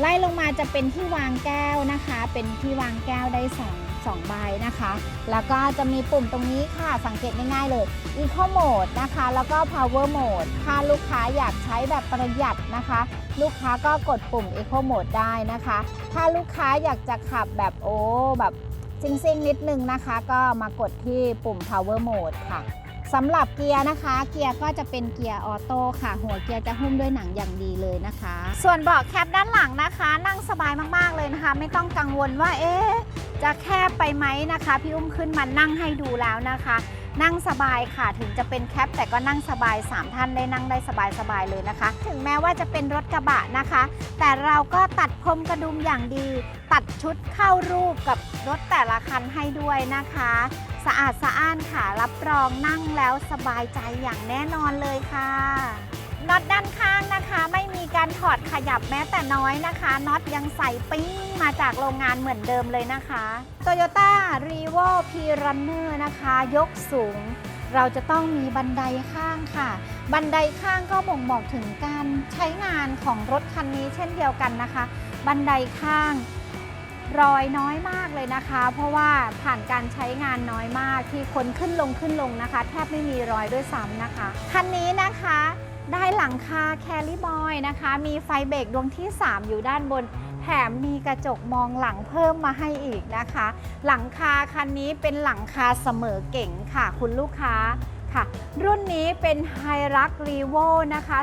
ไล่ลงมาจะเป็นที่วางแก้วนะคะ เป็นที่วางแก้วได้สองสองใบนะคะ แล้วก็จะมีปุ่มตรงนี้ค่ะ สังเกตง่ายๆเลย Eco Mode นะคะ แล้วก็ Power Mode ถ้าลูกค้าอยากใช้แบบประหยัดนะคะ ลูกค้าก็กดปุ่ม Eco Mode ได้นะคะ ถ้าลูกค้าอยากจะขับแบบโอ้แบบซิงๆ นิดนึงนะคะ ก็มากดที่ปุ่ม Power Mode ค่ะ สำหรับเกียร์นะคะ เกียร์ก็จะเป็นเกียร์ออโต้ค่ะ หัวเกียร์จะหุ้มด้วยหนังอย่างดีเลยนะคะ ส่วนเบาะแคปด้านหลังนะคะ นั่งสบายมากๆเลยนะคะ ไม่ต้องกังวลว่าเอ๊ะจะแคบไปไหมนะคะ พี่อุ้มขึ้นมานั่งให้ดูแล้วนะคะ นั่งสบายค่ะถึงจะเป็นแคปแต่ก็นั่งสบาย 3 ท่านได้นั่งได้สบายๆเลยนะคะ ถึงแม้ว่าจะเป็นรถกระบะนะคะ แต่เราก็ตัดพรมกระดุมอย่างดี ตัดชุดเข้ารูปกับรถแต่ละคันให้ด้วยนะคะ สะอาดสะอ้านค่ะ รับรองนั่งแล้วสบายใจอย่างแน่นอนเลยค่ะน็อตด้านข้างนะคะ ไม่มีการถอดขยับแม้แต่น้อยนะคะน็อตยังใส่ปิ้งมาจากโรงงานเหมือนเดิมเลยนะคะ Toyota r e v o P Runner นะคะ ยกสูง เราจะต้องมีบันไดข้างค่ะ บันไดข้างก็บ่งบอกถึงการใช้งานของรถคันนี้เช่นเดียวกันนะคะ บันไดข้าง รอยน้อยมากเลยนะคะ เพราะว่าผ่านการใช้งานน้อยมากที่คนขึ้นลงขึ้นลงนะคะ แทบไม่มีรอยด้วยซ้ำนะคะ คันนี้นะคะได้หลังคาแคลิบอยนะคะ มีไฟเบรกดวงที่ 3 อยู่ด้านบน แถมมีกระจกมองหลังเพิ่มมาให้อีกนะคะ หลังคาคันนี้เป็นหลังคาเสมอเก่งค่ะ คุณลูกค้าค่ะ รุ่นนี้เป็น h i r u x r e v o นะคะ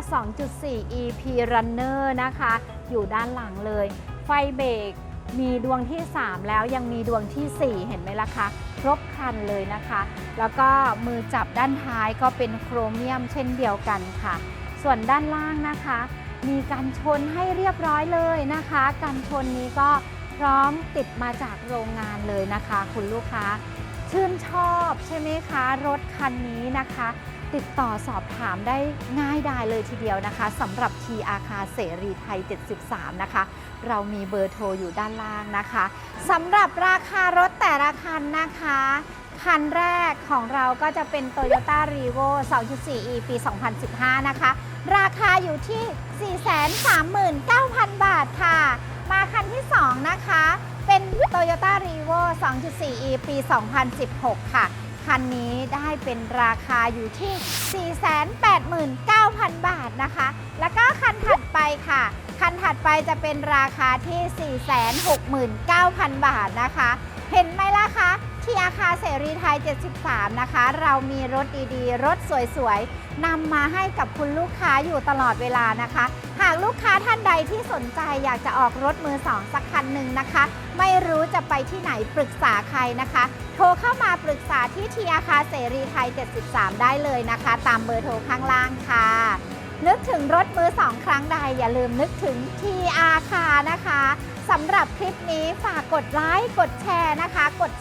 2.4 EP Runner นะคะ อยู่ด้านหลังเลย ไฟเบรก มีดวงที่ 3 แล้วยังมีดวงทีสี่ 4 เห็นไหมล่ะคะครบคันเลยนะคะ แล้วก็มือจับด้านท้ายก็เป็นโครเมียมเช่นเดียวกันค่ะ ส่วนด้านล่างนะคะ มีการชนให้เรียบร้อยเลยนะคะการชนนี้ก็พร้อมติดมาจากโรงงานเลยนะคะ คุณลูกค้า ชื่นชอบใช่ไหมคะ รถคันนี้นะคะ ติดต่อสอบถามได้ง่ายดายเลยทีเดียวนะคะสำหรับทีอาคาเสรีไทย 73 นะคะ เรามีเบอร์โทรอยู่ด้านล่างนะคะสำหรับราคารถแต่ละคันนะคะ คันแรกของเราก็จะเป็น Toyota r e v o 2.4e ปี 2015 นะคะ ราคาอยู่ที่ 439,000 บาทค่ะ มาคันที่ 2 นะคะ เป็น Toyota r e v o 2.4e ปี 2016 ค่ะ คันนี้ได้เป็นราคาอยู่ที่ 489,000 บาทนะคะ แล้วก็คันถัดไปค่ะ คันถัดไปจะเป็นราคาที่ 469,000 บาทนะคะ เห็นไหมล่ะคะ เสรีไทย 73 นะคะ เรามีรถดีๆ รถสวยๆนำมาให้กับคุณลูกค้าอยู่ตลอดเวลานะคะ หากลูกค้าท่านใดที่สนใจอยากจะออกรถมือสองสักคันหนึ่งนะคะ ไม่รู้จะไปที่ไหนปรึกษาใครนะคะ โทรเข้ามาปรึกษาที่ทีอาคาเสรีไทย 73 ได้เลยนะคะ ตามเบอร์โทรข้างล่างค่ะ นึกถึงรถมือสองครั้งใด อย่าลืมนึกถึงทีอาคานะคะสำหรับคลิปนี้ฝากกดไลค์กดแชร์นะคะ กด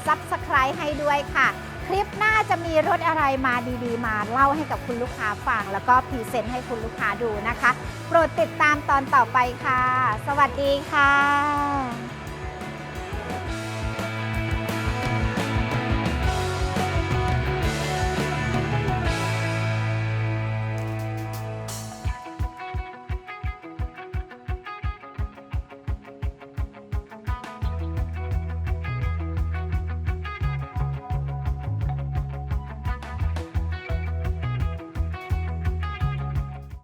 Subscribe ให้ด้วยค่ะ คลิปหน้าจะมีรถอะไรมาดีๆ มาเล่าให้กับคุณลูกค้าฟัง แล้วก็พรีเซนต์ให้คุณลูกค้าดูนะคะ โปรดติดตามตอนต่อไปค่ะ สวัสดีค่ะ